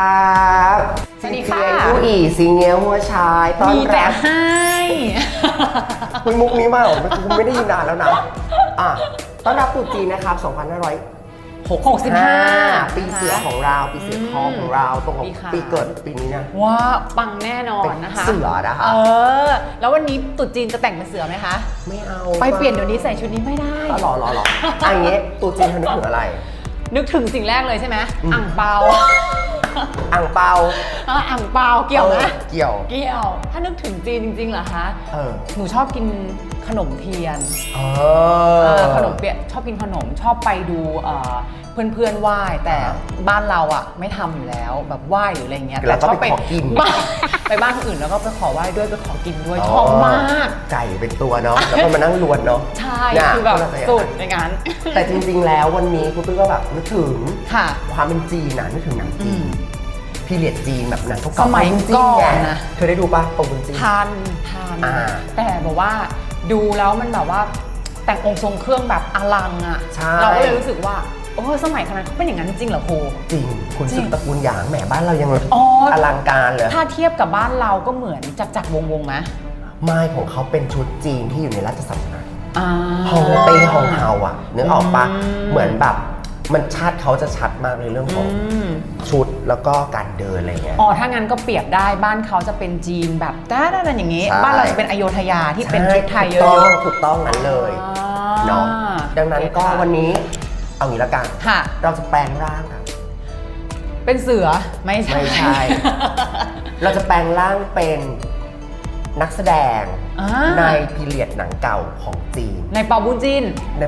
ครับสวัสดีค่ะ เจียนผู้อีซีเงียวหัวชายต้อนมีแต่รับ ให้ คุณมุกนี้มาเหรอคุณไม่ได้ยินนานแล้วนะ อะต้อนรับตรุ๊จีนนะครับ 2565 ปีเสือของเรา ปีเสือทองของเรา ตรงกับปีขานปีเกิดปีนี้นะว่าปังแน่นอเป็นนนะคะเสือนะคะ เออ แล้ววันนี้ตรุ๊จีนจะแต่งเป็นเสือไหมคะ ไม่เอาไปเปลี่ยนเดี๋ยวนี้ใส่ชุดนี้ไม่ได้ อ๋อหรอหรอหรออันนี้ตรุ๊จีนเธอนึกถึงอะไร นึกถึงสิ่งแรกเลยใช่ไหมอืม อ่างเปา อ่างเปาอะอ่างเปาเกี่ยวไหมออเกี่ยว เกี่ยว ถ้านึกถึงจีนจริงๆเหรอคะ เออ หนูชอบกิน ขนมเทียนเอเอออ ขนมเปียกชอบกินขนมชอบไปดูเอ่อเพื่อนๆไหว้แต่อ่าบ้านเราอะไม่ทำอยู่แล้วแบบไหว้หรืออะไรเงี้ยแล้วก็ชอบไปขอกิน บ้านไปบ้านคนอื่นแล้วก็ไปขอไหว้ด้วยไปขอกินด้วยชอบมาก ไก่เป็นตัวเนาะแล้วก็มานั่งลวนเนาะใช่เนี่ยคือแบบเราจะอย่างนั้นสุดในงานแต่จริงๆแล้ววันนี้คุณตุ้ยก็แบบนึกถึงค่ะ ความเป็นจีนนะนึกถึงหนังจีอืนม พีเรียดจีนแบบหนังเก่าๆสมัยปงจีก่อนไงนะ เธอได้ดูปะปงบุญจีนทันทันอ่าแต่แบบว่า ดูแล้วมันแบบว่าแต่งองค์ทรงเครื่องแบบอลังอะใช่ เราก็เลยรู้สึกว่าโอ้สมัยขนาดนั้นเขาเป็นอย่างนั้นจริงเหรอครู จริงคุณจริสึงกตระกูลหยางแหมบ้านเรายังอ๋ออลังการเลย ถ้าเทียบกับบ้านเราก็เหมือนจักรจักรวงศ์วงศ์ไหมไม้ของเขาเป็นชุดจีนที่อยู่ในราชสำนักอ่า ฮองเต้ฮองเฮาอะนึกออกปะอืม เหมือนแบบ มันชาติเขาจะชัดมากในเรื่องของอืมชุดแล้วก็การเดินอะไรเงี้ย อ๋อ ถ้างั้นก็เปรียบได้บ้านเขาจะเป็นจีนแบบด้านๆอย่างนี้ ใช่ บ้านเราจะเป็นอโยธยาที่เป็นชุดไทยเยถูกต้อะองถูกต้องนั้นเลยๆอ่เนาะดังนั้นก็โอเคค่ะ วันนี้เอางี้ละกันค่ะ เราจะแปลงร่างอะเป็นเสือไม่ใช่ ไม่ใช่ เราจะแปลงร่างเป็น นักแสดงอ่า ในพีเรียดหนังเก่าของจีนในเปาบุญจิน ใน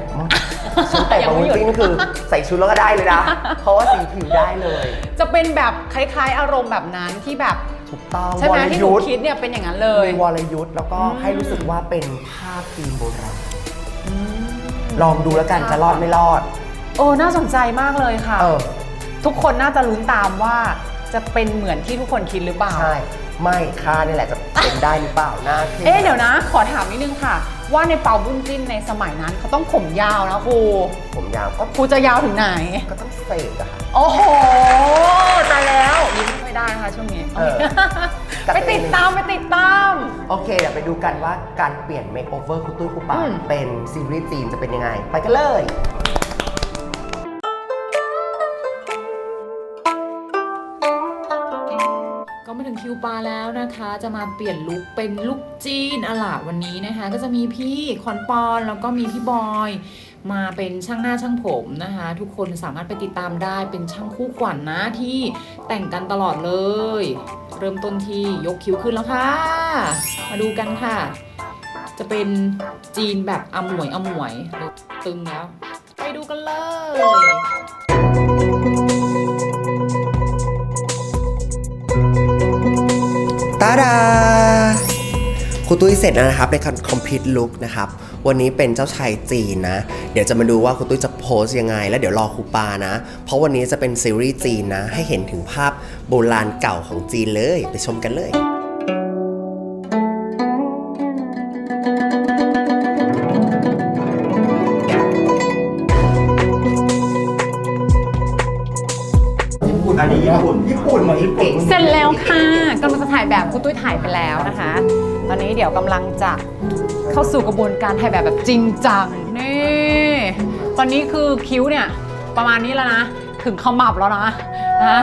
ชุดแต่งยัของไม่หยุด จีนคือใส่ชุดแล้วก็ได้เลยนะ เพราะว่าสีผิวได้เลยจะเป็นแบบคล้ายๆ อารมณ์แบบนั้นที่แบบ ถูกต้องใช่ไหมวรที่หนูยุทธ์คิดเนี่ยเป็นอย่างนั้นเลยมีวรยุทธ์แล้วก็อืมให้รู้สึกว่าเป็นภาพจีนโบราณอืมลองดูแล้วกันจะรอดไม่รอด โอ้น่าสนใจมากเลยค่ะ เออ ทุกคนน่าจะลุ้นตามว่าจะเป็นเหมือนที่ทุกคนคิดหรือเปล่า ใช่ ไม่ค่านี่แหละจะเป็นได้หรือเปล่าหน้าที่เอ๊ะเดี๋ยวนะ ขอถามนิดนึงค่ะ ว่าในเปาบุญจิ้นในสมัยนั้นเขาต้องผมยาวนะครูผมยาวก็ครูจะยาวถึงไหน ก็ต้องเสกอะค่ะ โอ้โหตายแล้วยิ้มไม่ได้นะคะช่วงนี้เออ ไปติดตามไปติดตาม โอเคเดี๋ยวไปดูกันว่าการเปลี่ยนเมคโอเวอร์คุณตุ้ยคุณปาอืม เป็นซีรีส์จีนจะเป็นยังไง ไปกันเลย ก็มาถึงคิวปาแล้วนะคะ จะมาเปลี่ยนลุคเป็นลุคจีนอะล่ะวันนี้นะคะ ก็จะมีพี่ขวัญปอนแล้วก็มีพี่บอย มาเป็นช่างหน้าช่างผมนะคะ ทุกคนสามารถไปติดตามได้เป็นช่างคู่ขวัญนะที่แต่งกันตลอดเลย เริ่มต้นที่ยกคิ้วขึ้นแล้วค่ะ มาดูกันค่ะ จะเป็นจีนแบบอมวยอมวยตึงแล้ว ไปดูกันเลย ครูตุ้ยเสร็จแล้วนะครับในคอมพิวต์ลุกนะครับ วันนี้เป็นเจ้าชายจีนนะ เดี๋ยวจะมาดูว่าครูตุ้ยจะโพสยังไง แล้วเดี๋ยวรอครูปานะ เพราะวันนี้จะเป็นซีรีส์จีนนะ ให้เห็นถึงภาพโบราณเก่าของจีนเลย ไปชมกันเลย อันนี้ญี่ปุ่นญี่ปุ่นญี่ปุ่นเสร็จแล้วค่ะกำลังจะถ่ายแบบคุณตุ้ยถ่ายไปแล้วนะคะ ตอนนี้เดี๋ยวกำลังจะเข้าสู่กระบวนการถ่ายแบบแบบจริงจังนี่ตอนนี้คือคิ้วเนี่ยประมาณนี้แล้วนะ ถึงขมับแล้วนะนะ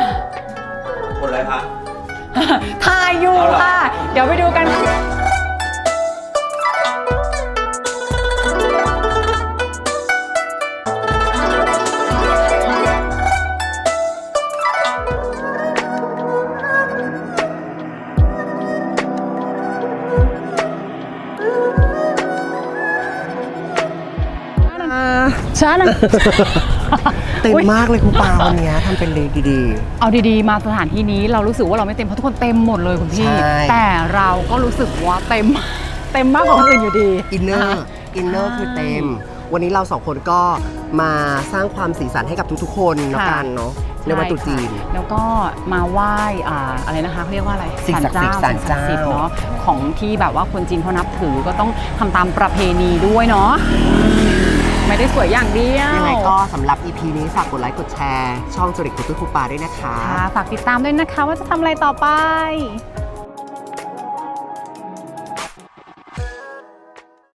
หมดเลยคะถ่ายอยู่ค่ะ เดี๋ยวไปดูกัน ช้านะ เต็มมากเลยครูปาวันเนี้ยทำเป็นเลยดีเอาดีๆ มาสถานที่นี้เรารู้สึกว่าเราไม่เต็มเพราะทุกคนเต็มหมดเลยคุณพี่ ใช่ แต่เราก็รู้สึกว่าเต็ม เต็มมากกว่าคนอื่นอยู่ดีๆอินเนอร์อินเนอร์คือเต็ม วันนี้เราสองคนก็มาสร้างความสีสันให้กับทุกๆ คนแล้วกันเนาะในวันตรุษจีน ใช่ค่ะแล้วก็มาไหว้อ่าอะไรนะคะเขาเรียกว่าอะไรสิ่งศักดิ์สิทธิ์ศาลเจ้าศาลเจ้า สิ่งศักดิ์สิทธิ์เนาะของที่แบบว่าคนจีนเขานับถือก็ต้องทำตามประเพณีด้วยเนาะ ไม่ได้สวยอย่างเดียว ยังไงก็สำหรับ EP นี้ฝากกดไลค์กดแชร์ ช่องจริตคุตุคูปาด้วยนะคะ ค่ะฝากติดตามด้วยนะคะว่าจะทำอะไรต่อไป